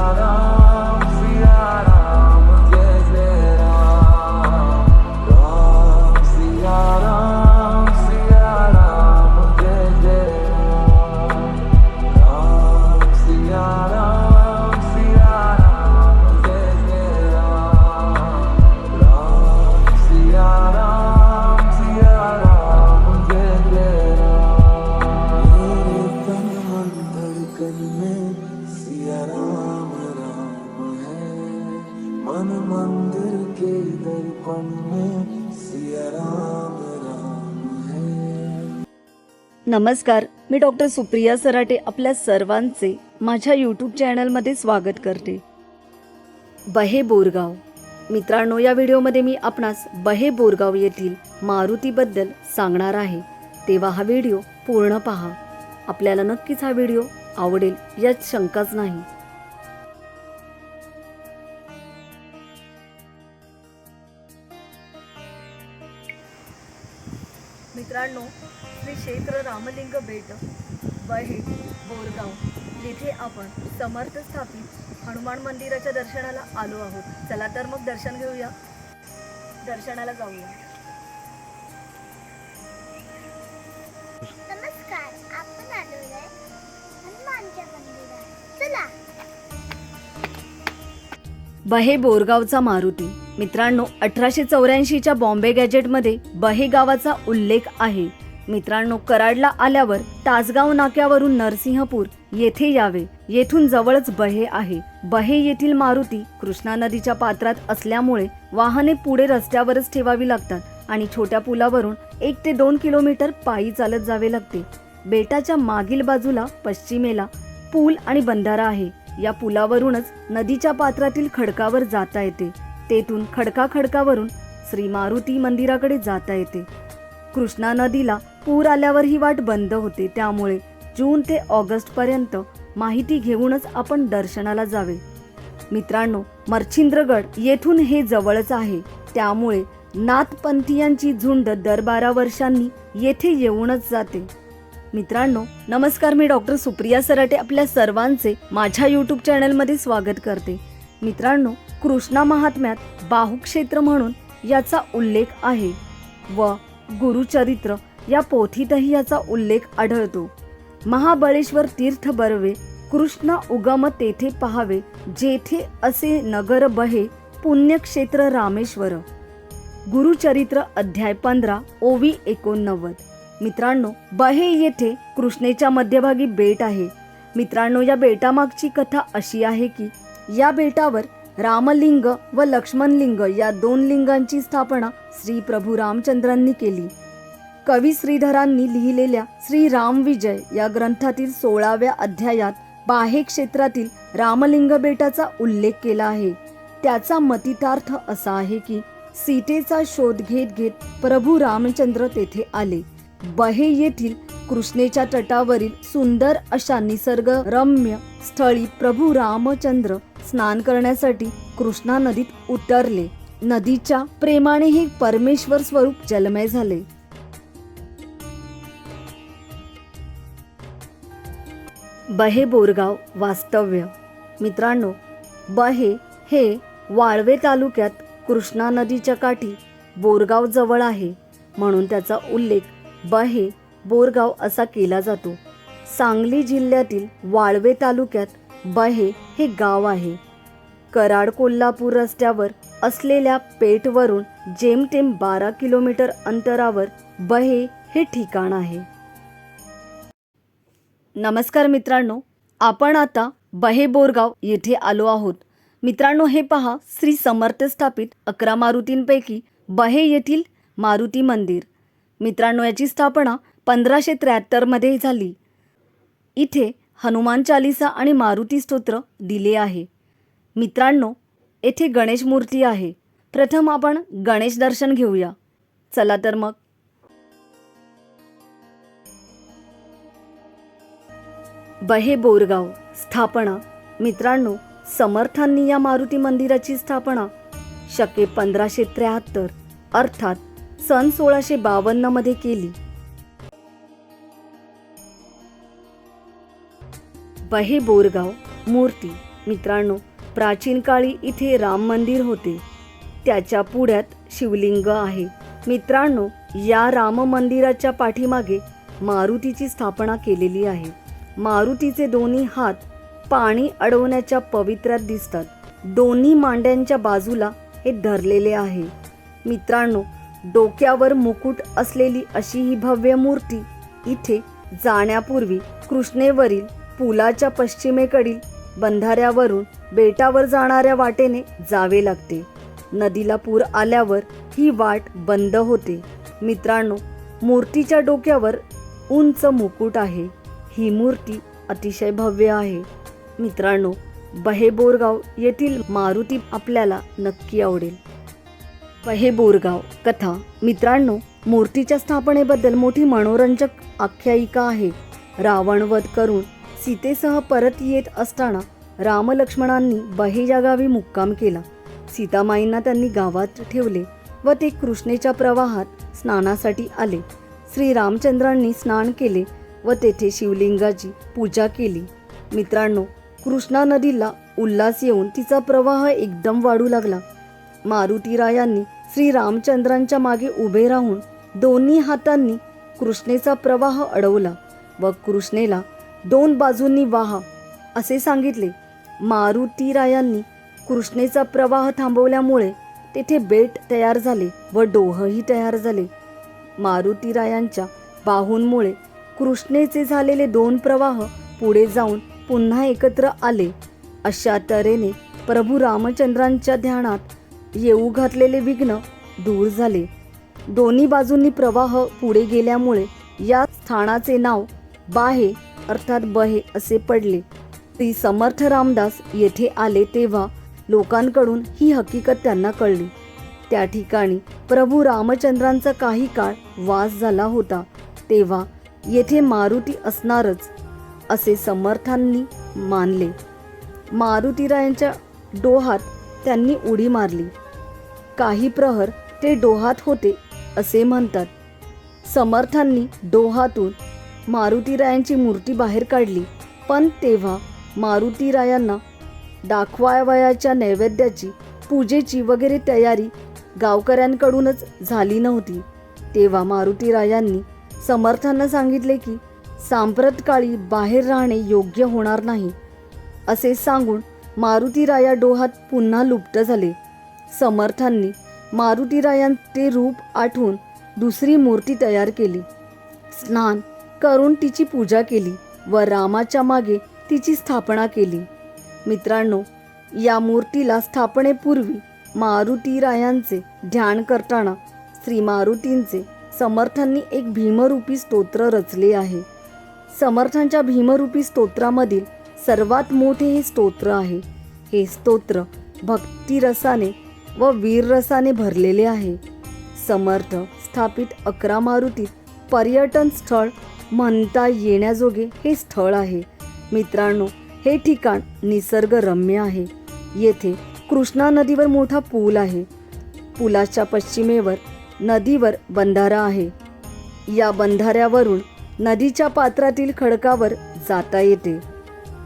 Father. नमस्कार मी doctor Supriya Sarate आपल्या सर्वांचे माझ्या यूट्यूब चॅनलमध्ये स्वागत करते. बहे बोरगाव. मित्रांनो या व्हिडिओमध्ये मी आपणास बहे बोरगाव येथील मारुतीबद्दल सांगणार आहे. तेव्हा हा व्हिडिओ पूर्ण पहा. आपल्याला नक्कीच हा व्हिडिओ आवडेल यात शंकाच नाही. मित्रांनो श्री क्षेत्र रामलिंग बेट बहे बोरगाव. येथे आपण समर्थ स्थापित हनुमान मंदिराच्या दर्शनाला आलो आहोत. चला तर मग दर्शन घेऊया. दर्शनाला जाऊया. नमस्कार आपण आलेलो आहे हनुमानच्या मंदिरात. चला. बहे बोरगावचा मारुती. मित्रांनो अठराशे चौऱ्याऐंशीच्या बॉम्बे गॅजेटमध्ये बहे गावाचा उल्लेख आहे. मित्रांनो कराडला आल्यावर तासगाव नाक्यावरून नरसिंहपूर येथे यावे. येथून जवळच बहे आहे. बहे येथील मारुती कृष्णा नदीच्या पात्रात असल्यामुळे वाहने पुढे रस्त्यावरच ठेवावी लागतात आणि छोट्या पुलावरून एक ते दोन किलोमीटर पायी चालत जावे लागते. बेटाच्या मागील बाजूला पश्चिमेला पूल आणि बंधारा आहे. या पुलावरूनच नदीच्या पात्रातील खडकावर जाता येते. तेथून खडका खडकावरून श्री मारुती मंदिराकडे जाता येते. कृष्णा नदीला पूर आल्यावर ही वाट बंद होते. त्यामुळे जून ते ऑगस्ट पर्यंत माहिती घेऊनच आपण दर्शनाला जावे. मित्रांनो मच्छिंद्रगड येथून हे जवळच आहे. त्यामुळे नाथपंथीयांची झुंड दर बारा वर्षांनी येथे येऊनच जाते. मित्रांनो नमस्कार. मी डॉक्टर सुप्रिया सराटे आपल्या सर्वांचे माझ्या यूट्यूब चॅनलमध्ये स्वागत करते. मित्रांनो कृष्णा महात्म्यात बाहुक्षेत्र म्हणून याचा उल्लेख आहे व गुरुचरित्र या पोथीतही याचा उल्लेख आढळतो. महाबळेश्वर तीर्थ बरवे कृष्ण उगम तेथे पहावे जेथे असे नगर बहे पुण्यक्षेत्र रामेश्वर. गुरुचरित्र अध्याय पंधरा ओवी एकोणनव्वद. मित्रांनो बहे येथे कृष्णेच्या मध्यभागी बेट आहे. मित्रांनो या बेटामागची कथा अशी आहे की या बेटावर रामलिंग व लक्ष्मणलिंग या दोन लिंगांची स्थापना श्री प्रभू रामचंद्रांनी केली. कवी श्रीधरांनी लिहिलेल्या श्री रामविजय या ग्रंथातील सोळाव्या अध्यायात बाहे क्षेत्रातील रामलिंग बेटाचा उल्लेख केला आहे. त्याचा मतितार्थ असा आहे की सीतेचा शोध घेत घेत प्रभू रामचंद्र तेथे आले. बहे येथील कृष्णेच्या तटावरील सुंदर अशा निसर्गरम्य स्थळी प्रभू रामचंद्र स्नान करण्यासाठी कृष्णा नदीत उतरले. नदीच्या प्रेमाने हे परमेश्वर स्वरूप जलमय झाले. बहे बोरगाव वास्तव्य. मित्रांनो बहे हे वाळवे तालुक्यात कृष्णा नदीच्या काठी बोरगाव जवळ आहे. म्हणून त्याचा उल्लेख बहे बोरगाव असा केला जातो. सांगली जिल्ह्यातील वाळवे तालुक्यात बहे हे गाव आहे. कराड कोल्हापूर रस्त्यावर असलेल्या पेठवरून जेमतेम बारा किलोमीटर अंतरावर बहे हे ठिकाण आहे. नमस्कार मित्रांनो आपण आता बहे बोरगाव येथे आलो आहोत. मित्रांनो हे पहा श्री समर्थ स्थापित अकरा मारुतींपैकी बहे येथील मारुती मंदिर. मित्रांनो याची स्थापना पंधराशे त्र्याहत्तरमध्ये झाली. इथे हनुमान चालिसा आणि मारुती स्तोत्र दिले आहे. मित्रांनो येथे गणेश मूर्ती आहे. प्रथम आपण गणेश दर्शन घेऊया. चला तर मग बहे बोरगाव स्थापना. मित्रांनो समर्थांनी या मारुती मंदिराची स्थापना. शके पंधराशे त्र्याहत्तर अर्थात सन सोळाशे बावन्नमध्ये केली. बहे बोरगाव मूर्ती. मित्रांनो प्राचीन काळी इथे राम मंदिर होते. त्याच्या पुढ्यात शिवलिंग आहे. मित्रांनो या राम मंदिराच्या पाठीमागे मारुतीची स्थापना केलेली आहे. मारुतीचे दोन्ही हात पाणी अडवण्याच्या पवित्र्यात दिसतात. दोन्ही मांड्यांच्या बाजूला हे धरलेले आहे. मित्रांनो डोक्यावर मुकुट असलेली अशी ही भव्य मूर्ती इथे जाण्यापूर्वी कृष्णेवरील पुलाच्या पश्चिमेकडील बंधाऱ्यावरून बेटावर जाणाऱ्या वाटेने जावे लागते. नदीला पूर आल्यावर ही वाट बंद होते. मित्रांनो मूर्तीच्या डोक्यावर उंच मुकुट आहे. ही मूर्ती अतिशय भव्य आहे. मित्रांनो बहे बोरगाव येथील मारुती आपल्याला नक्की आवडेल. बहे बोरगाव कथा. मित्रांनो मूर्तीच्या स्थापनेबद्दल मोठी मनोरंजक आख्यायिका आहे. रावण वध करून सीतेसह परत येत असताना रामलक्ष्मणांनी बहे या गावी मुक्काम केला. सीतामाईंना त्यांनी गावात ठेवले व ते कृष्णेच्या प्रवाहात स्नानासाठी आले. श्री रामचंद्रांनी स्नान केले व तेथे शिवलिंगाची पूजा केली. मित्रांनो कृष्णा नदीला उल्हास येऊन तिचा प्रवाह एकदम वाढू लागला. मारुतीरायांनी श्री रामचंद्रांच्या मागे उभे राहून दोन्ही हातांनी कृष्णेचा प्रवाह अडवला व कृष्णेला दोन बाजूंनी वाहा असे सांगितले. मारुतीरायांनी कृष्णेचा प्रवाह थांबवल्यामुळे तेथे बेट तयार झाले व डोहही तयार झाले. मारुतीरायांच्या बाहूंमुळे कृष्णेचे झालेले दोन प्रवाह पुढे जाऊन पुन्हा एकत्र आले. अशा तऱ्हेने प्रभू रामचंद्रांच्या ध्यानात येऊ घातलेले विघ्न दूर झाले. दोन्ही बाजूंनी प्रवाह पुढे गेल्यामुळे या स्थानाचे नाव बाहे अर्थात बहे असे पडले. श्री समर्थ रामदास येथे आले तेव्हा लोकांकडून ही हकीकत त्यांना कळली. त्या ठिकाणी प्रभू रामचंद्रांचा काही काळ वास झाला होता. तेव्हा येथे मारुती असणारच असे समर्थांनी मानले. मारुतीरायांच्या डोहात त्यांनी उडी मारली. काही प्रहर ते डोहात होते असे म्हणतात. समर्थांनी डोहातून मारुतीरायांची मूर्ती बाहेर काढली. पण तेव्हा मारुतीरायांना दाखवावयाच्या नैवेद्याची पूजेची वगैरे तयारी गावकऱ्यांकडूनच झाली नव्हती. तेव्हा मारुतीरायांनी समर्थांना सांगितले की सांप्रत काळी बाहेर राहणे योग्य होणार नाही असे सांगून मारुतीराया डोहात पुन्हा लुप्त झाले. समर्थांनी मारुतीरायांचे रूप आठवून दुसरी मूर्ती तयार केली. स्नान करून तिची पूजा केली व रामाच्या मागे तिची स्थापना केली. मित्रांनो या मूर्तीला स्थापनेपूर्वी मारुतीरायांचे ध्यान करताना श्री मारुतींचे समर्थांनी एक भीमरूपी स्तोत्र रचले आहे. समर्थांच्या भीमरूपी स्तोत्रामधील सर्वात मोठे हे स्तोत्र आहे. हे स्तोत्र भक्तिरसाने व वीररसाने भरलेले आहे. समर्थ स्थापित अकरा मारुतीत पर्यटन स्थळ म्हणता येण्याजोगे हे स्थळ आहे. मित्रांनो हे ठिकाण निसर्गरम्य आहे. येथे कृष्णा नदीवर मोठा पूल आहे. पुलाच्या पश्चिमेवर नदीवर बंधारा आहे. या बंधाऱ्यावरून नदीच्या पात्रातील खडकावर जाता येते.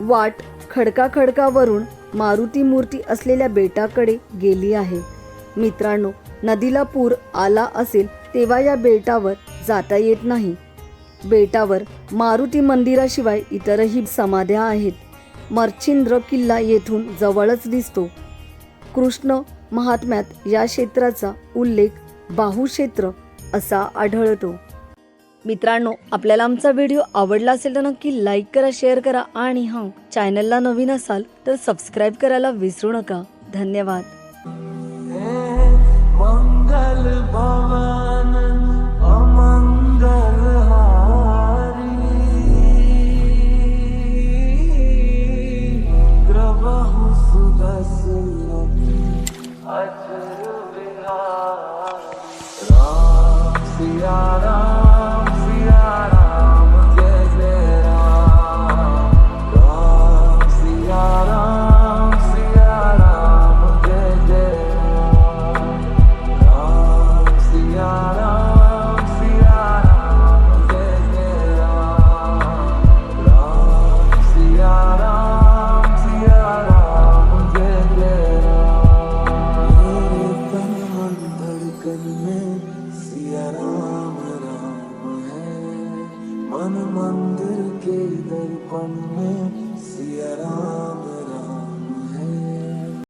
वाट खडका खडकावरून मारुती मूर्ती असलेल्या बेटाकडे गेली आहे. मित्रांनो नदीला पूर आला असेल तेव्हा या बेटावर जाता येत नाही. बेटावर मारुती मंदिराशिवाय इतरही समाध्या आहेत. मर्चिंद्र किल्ला येथून जवळच दिसतो. कृष्ण महात्म्यात या क्षेत्राचा उल्लेख बाहुक्षेत्र असा आढळतो. मित्रांनो आपल्याला आमचा व्हिडिओ आवडला असेल तर नक्की लाईक करा शेअर करा आणि हां चॅनलला नवीन असाल तर सबस्क्राईब करायला विसरू नका. धन्यवाद. मंगल God.